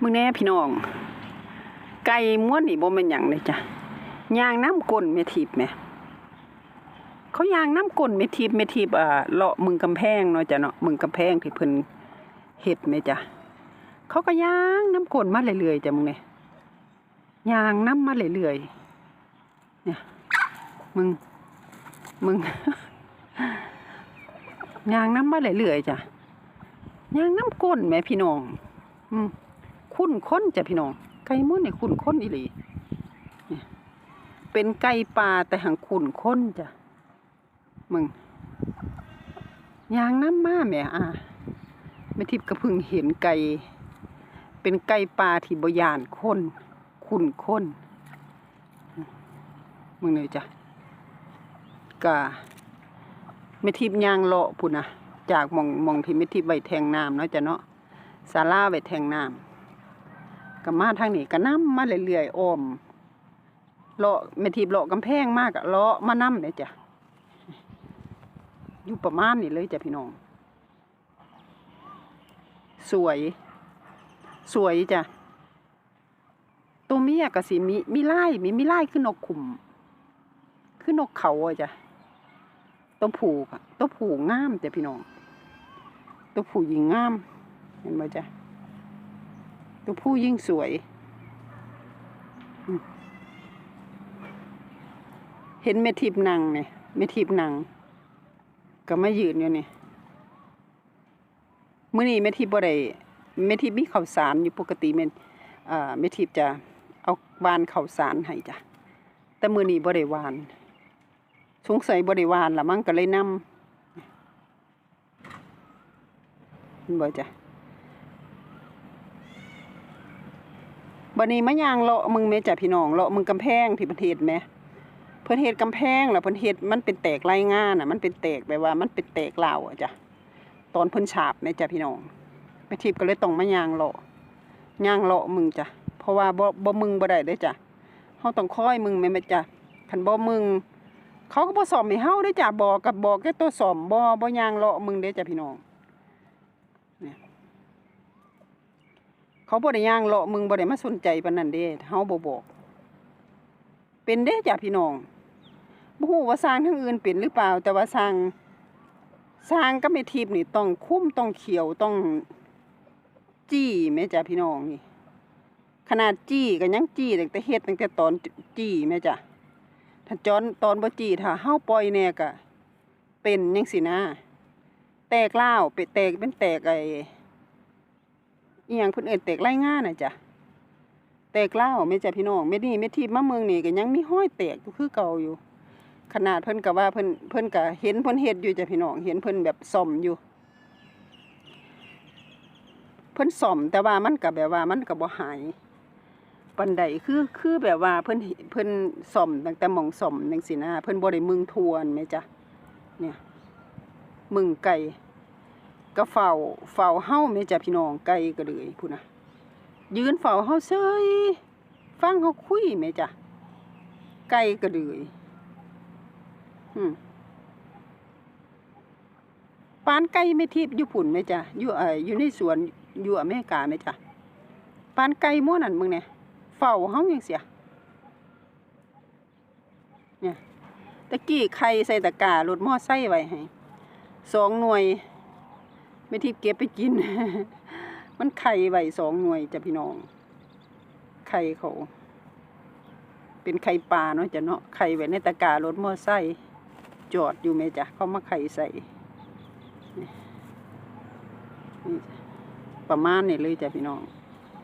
มึงแน่พี่น้อง ไก่ม้วนนี่บ่แม่นหยังเลยจ้ะยางน้ำก้นเมทิพย์แหม่เขายางน้ำก้นเมทิพย์เมทิพอ่าเลาะมึงกำแพงเนาะจ้ะเนาะมึงกำแพงที่เพิ่นเฮ็ดแม่จ้ะเขาก็ย่างน้ำก้นมาเรื่อยๆจ้ะมึงเนี่ยยางน้ำมาเรื่อยๆเนี่ยมึงมึงยางน้ำมาเรื่อยๆจ้ะยางน้ำก้นแหมพี่น้อง อืม คุ้นค้นจ้ะพี่น้อง ไก่ม้วนนี่คุ้นค้นอีหลีเป็นไก่ป่าแต่หังคุ้นค้นจ้ะมึงยางน้ำมาแม่อะไม่ทิพย์ก็เพิ่งเห็นไก่ เป็นไก่ป่าที่บยานค้นคุ้นค้นมึงเลยจ้ะกะไม่ทิพย์ยางเลาะพุ่นนะจากมองมองที่ไม่ทิพย์ไว้แทงน้ำเนาะจ้ะเนาะศาลาไว้แทงน้ำ ก็มาทางนี้ก็นํมาเรื่อยๆอ้อมเลาะแม่ทีบเลาะกำแพงมากอะเลาะมานํเนี่ยจ้ะอยู่ประมาณนี้เลยจ้ะพี่น้อง สวย สวยจ้ะตัวเมียก็สิมีมีลายมีมีลายคือนกขุมคือนกเขาอะจ้ะตัวผูกอะตัวผูกงามจ้ะพี่น้อง ตัวผูยิงงาม เห็นไหมจ้ะ ตัวผู้ยิ่งสวย เห็นเมทิบนางเนี่ยเมทิบนางก็ไมายืนอยู่นี่มื้อนี้เมทิบบ่ได้เมทิบมีข้าวสารอยู่ปกติเมนอ่าเมทิบจะเอาวานข้าวสารให้จ้ะแต่มื้อนี้บ่ได้วานสงสัยบ่ได้วานละมั้งก็เลยนำเห็นบ่จ้ะ บันนี้มะยางเลาะมึงแม่จ้ะพี่น้องเลาะมึงกำแพงที่ประเทศแม่เพิ่นเฮ็ดกำแพงแล้วเพิ่นเฮ็ดมันเป็นแตกรงานน่ะ มันเป็นแตกแบบว่ามันเป็นแตกเหลาอะจ้ะตอนเพิ่นฉาบแม่จ้ะพี่น้องแม่ทิพย์ก็เลยต้องมายางเลาะยางเลาะมึงจ้ะเพราะว่าบ่บ่มึงบ่ได้เด้จ้ะเฮาต้องคอยมึงแม่แม่จ้ะคันบ่มึงเขาก็บ่สอมให้เฮาเด้จ้ะบอกกับบอกแค่ตัวสอมบ่บ่ยางเลาะมึงเด้จ้ะพี่น้อง เขาบ่ได้ย่างเลาะมึงบ่ได้มาสนใจปานนั้นเด้เฮาบ่บอกเป็นเด้จ้ะพี่น้องบ่ฮู้ว่าสร้างทั้งอื่นเป็นหรือเปล่า แต่ว่าสร้างสร้างกับแม่ทิพนี่ต้องคุ้มต้องเขียวต้องจี้แม่จ้ะพี่น้องนี่ ขนาดจี้ก็ยังจี้ตั้งแต่เฮ็ดตั้งแต่ตอนจี้แม่จ้ะถ้าจอนตอนบ่จี้ถ้าเฮาปล่อยแน่ก็เป็นจังซี่นะ แตกล้าวเป็นแตกเป็นแตกไอ้ อีหยังเพิ่นเอิ้นแตกไร่ง่าน่ะจ้ะแตกเล่าวแม่จ้ะพี่น้องแม่นี่แม่ทิพมาเมืองนี่ก็ยังมีห้อยแตกอยู่คือเก่าอยู่ ขนาดเพิ่นก็ว่าเพิ่นเพิ่นก็เห็นเพิ่นเฮ็ดอยู่จ้ะพี่น้องเห็นเพิ่นแบบซ่อมอยู่ เพิ่นซ่อมแต่ว่ามันก็แบบว่ามันก็บ่หายปานใดคือคือแบบว่าเพิ่นเพิ่นซ่อมตั้งแต่หม่องซ่อมจังซี่นะเพิ่นบ่ได้มึงทวนแม่จ้ะเนี่ยมึงไก่ ก็เฝ้าเฝ้าเฮาแม่จ้ะพี่น้องไกลก็เลยพุ่นะยืนเฝ้าเฮาเซยฟังเฮาคุยแม่จ้ะไกลก็เลยอืมปานไก่ไม่ทิพย์อยู่พุ่นแม่จ้ะอยู่เอ่ออยู่ในสวนอยู่อเมริกาแม่จ้ะปานไก่ม้อนั่นมึงเนี่ยเฝ้าเฮาจังเสียเนี่ยตะกี้ไข่ใส่ตะกร้ารถมอไซค์ไว้ให้สองหน่วย ไม่ทิพย์เก็บไปกิน มันไข่ไว้สองหน่วยจ้ะพี่น้อง ไข่เขา เป็นไข่ปลาเนาะจ้ะเนาะ ไข่ไว้ในตะกร้ารถมอไซค์จอดอยู่ไหมจ้ะเขามาไข่ใส่ ประมาณนี้เลยจ้ะพี่น้อง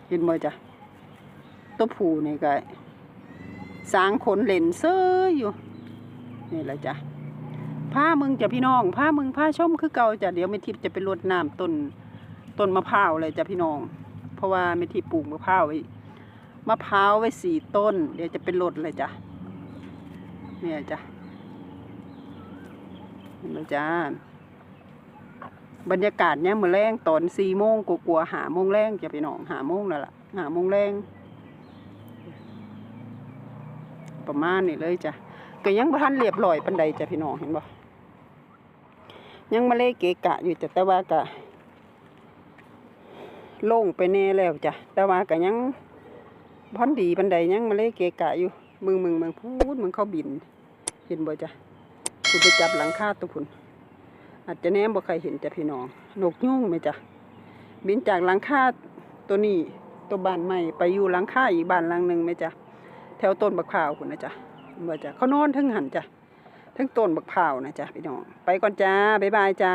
เห็นบ่จ้ะ ตัวผูนี่ก็สางขนเล่นเซ้ยอยู่ นี่แหละจ้ะ ผ้ามึงจะพี่น้องผ้ามึงผ้าชมคือเก่าจะเดี๋ยวแม่ทิพจะไปรดน้ำต้นต้นมะพร้าวเลยจ้ะพี่น้อง เพราะว่าแม่ทิพปลูกมะพร้าวไว้มะพร้าวไว้สี่ต้น เดี๋ยวจะไปรดเลยจ้ะเนี่ยจ้ะเห็นไหมจ้าบรรยากาศเนี่ยมือแรงตอนสี่โมงกลัวๆหาโมงแรงจะพี่น้องหาโมงแล้วล่ะหาโมงแรงประมาณนี้เลยจ้ะก็ยังบ่ทันเรียบร้อยปานใดจ้ะพี่น้องเห็นบ่ ยังมาเล่เกะกะอยู่จ้ะแต่ว่าก็โล่งไปแน่แล้วจ้ะแต่ว่าก็ยังพอนดีบันไดยังมาเลยเกะกะอยู่มึงมึงมึงพูดมึงเขาบิน เห็นบ่จ้ะคุณไปจับหลังคาตัวพุ่นอาจจะแนมบ่ใครเห็นจ้ะพี่น้องนกยุ่งไหมจ้ะบินจากหลังคาตัวนี้ตัวบ้านใหม่ไปอยู่หลังคาอีกบ้านหลังหนึ่งไหมจ้ะแถวต้นบักพร้าวคุณนะจ๊ะเห็นบ่จ้ะเขานอนทั้งหันจ้ะ ทั้งต้นบักพร้าวนะจ๊ะพี่น้อง ไปก่อนจ้า บ๊ายบายจ้า